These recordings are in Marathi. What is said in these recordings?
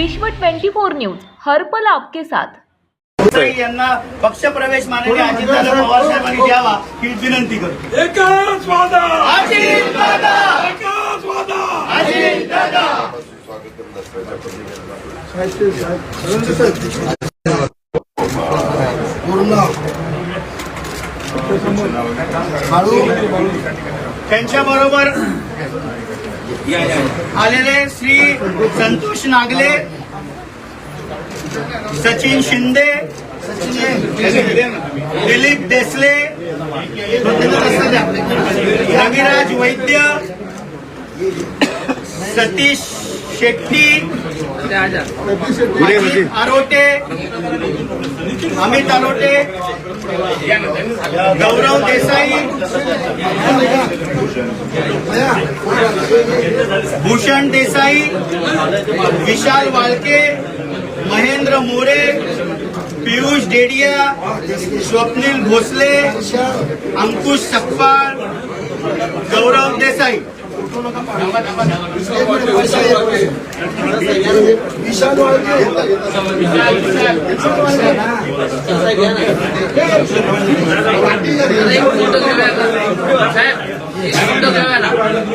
विश्व 24 न्यूज हर्पल आपके साथ. यांना पक्षप्रवेश माननीय अजितदादा पवार साहेबांनी द्यावा ही विनंती करतो. एकच वादा! अजित दादा! एकच वादा! अजित दादा! त्यांच्या बरोबर आलेले श्री संतोष नागले सचिन शिंदे दिलीप देसले रविराज वैद्य सतीश शेट्टी आरोटे अमित आरोटे गौरव देसाई भूषण देसाई विशाल वाळके महेंद्र मोरे पियुष डेडिया स्वप्नील भोसले अंकुश सकपाळ गौरव देसाई. विषाणू आहे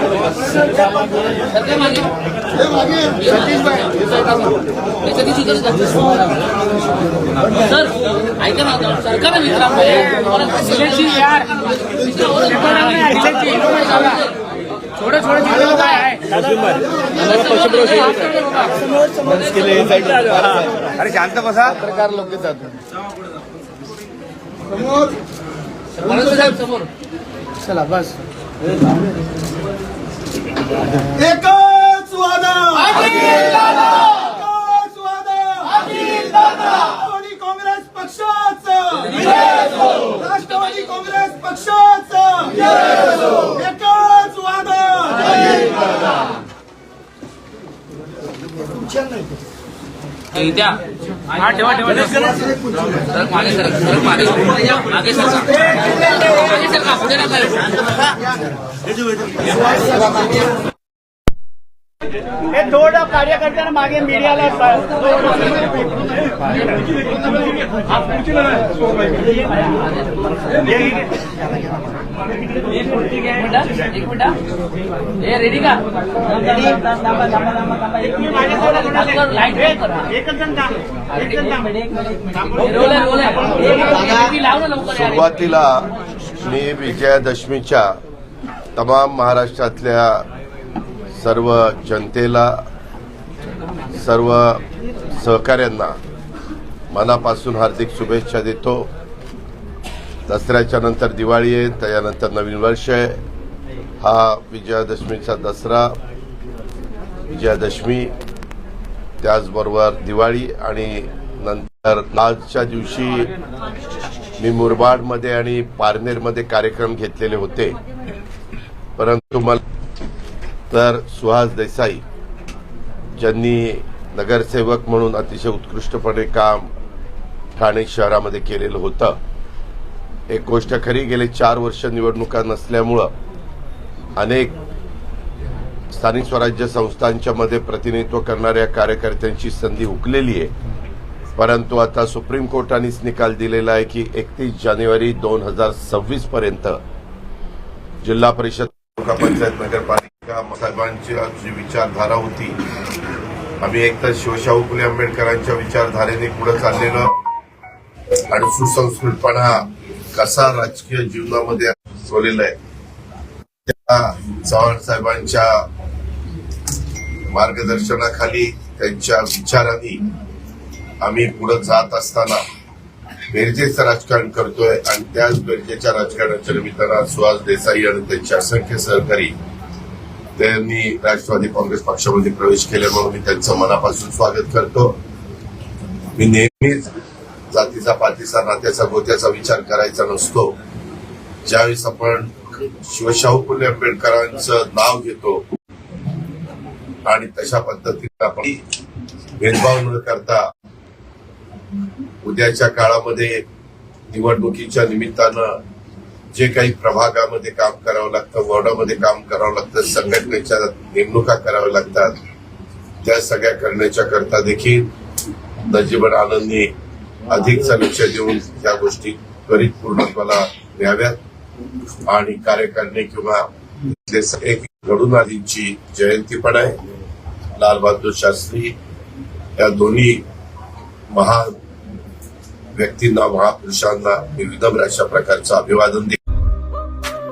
झाल्या थोडं मागे. आजा. हे दोन चार जण तिथे जा. हे मागे. सर ऐका ना सरकार अरे शांत बसा समोर समोर चला बस एकच वादा एकच वादा राष्ट्रवादी काँग्रेस पक्षाचं. राष्ट्रवादी काँग्रेस पक्षाचं. एकच वादा द्या हा ठेवा ठेवा सर मागे सर सर मागे मागे सर मागे सर का? पुढे नका हे थोडं कार्यकर्त्यांना मागे मीडियाला एक मिनिट एक मिनिट ए रेडी का. सुरुवातीला मी विजयादशमीच्या तमाम महाराष्ट्रातल्या सर्व जनतेला सर्व सहकाऱ्यांना मनापासून हार्दिक शुभेच्छा देतो. दसऱ्याच्या नंतर दिवाळी आहे त्याच्यानंतर नवीन वर्ष आहे. हा विजयादशमीचा दसरा विजयादशमी त्याचबरोबर दिवाळी आणि नंतर आजच्या दिवशी मी मुरबाडमध्ये आणि पारनेरमध्ये कार्यक्रम घेतलेले होते. परंतु मला तर सुहास देसाई ज्यांनी नगरसेवक म्हणून अतिशय उत्कृष्टपणे काम ठाणे शहरामध्ये केलेलं होतं. एक गोष्ट खरी गेले चार वर्ष निवडणुका नसल्यामुळं अनेक स्थानिक स्वराज्य संस्थांच्या मध्ये प्रतिनिधित्व करणाऱ्या कार्यकर्त्यांची संधी हुकलेली आहे. परंतु आता सुप्रीम कोर्टानेच निकाल दिलेला आहे की एकतीस जानेवारी दोन हजार सव्वीस पर्यंत जिल्हा परिषद पंचायत नगरपालिका साहेबांची जी विचारधारा होती. आम्ही एकतर शिवशाहू फुले आंबेडकरांच्या विचारधारेने पुढे चाललेलं आणि सुसंस्कृतपणा कसा राजकीय जीवनामध्ये सोलेला आहे. त्या चव्हाण साहेबांच्या मार्गदर्शनाखाली त्यांच्या विचारांनी आम्ही पुढे जात असताना बेरजेचं राजकारण करतोय आणि त्याच बेरजेच्या राजकारणाच्या निमित्तानं सुहास देसाई आणि त्यांचे असंख्य सहकारी त्यांनी राष्ट्रवादी काँग्रेस पक्षामध्ये प्रवेश केल्यामुळे मी त्यांचं मनापासून स्वागत करतो. मी नेहमीच जातीचा पातीचा नात्याचा गोत्याचा विचार करायचा नसतो. ज्यावेळेस आपण शिवशाहू फुले आंबेडकरांचं नाव घेतो आणि तशा पद्धतीने आपण भेदभाव न करता उद्याच्या काळामध्ये निवडणुकीच्या निमित्तानं जे काही प्रभागामध्ये काम करावं लागतं वॉर्डामध्ये काम करावं लागतं संघटनेच्या नेमणुका कराव्या लागतात त्या सगळ्या करण्याच्या करता देखील नजीबन आनंदनी अधिकचा लक्ष देऊन त्या गोष्टी त्वरित पूर्णत्वाला द्याव्यात आणि कार्यकारणी किंवा एक घडून आधींची जयंती पण आहे. लालबहादूर शास्त्री या दोन्ही महान व्यक्तींना महापुरुषांना विविध अशा प्रकारचं अभिवादन दे